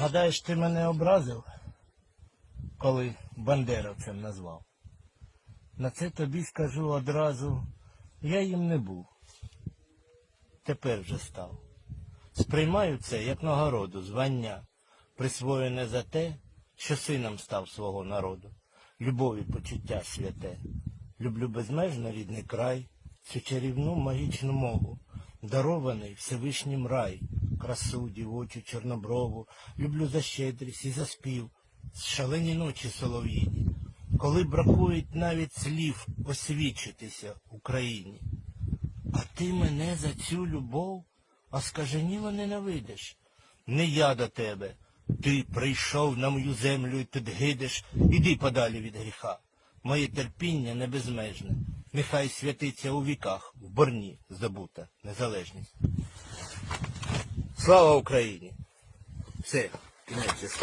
Гадаєш, ти мене образив, коли бандеровцем назвав? На це тобі скажу одразу, я їм не був. Тепер вже став. Сприймаю це як нагороду, звання, присвоєне за те, що сином став свого народу, любові почуття святе. Люблю безмежно рідний край, цю чарівну магічну мову, дарований Всевишнім рай, красу, дівочу, чорноброву, люблю за щедрість і за спів, шалені ночі солов'їні, коли бракують навіть слів освічитися Україні. А ти мене за цю любов оскаженіло ненавидиш. Не я до тебе. Ти прийшов на мою землю і тут гидиш, іди подалі від гріха. Моє терпіння не безмежне. Нехай святиться у віках, в борні здобута незалежність. Слава Україні! Все, кінець.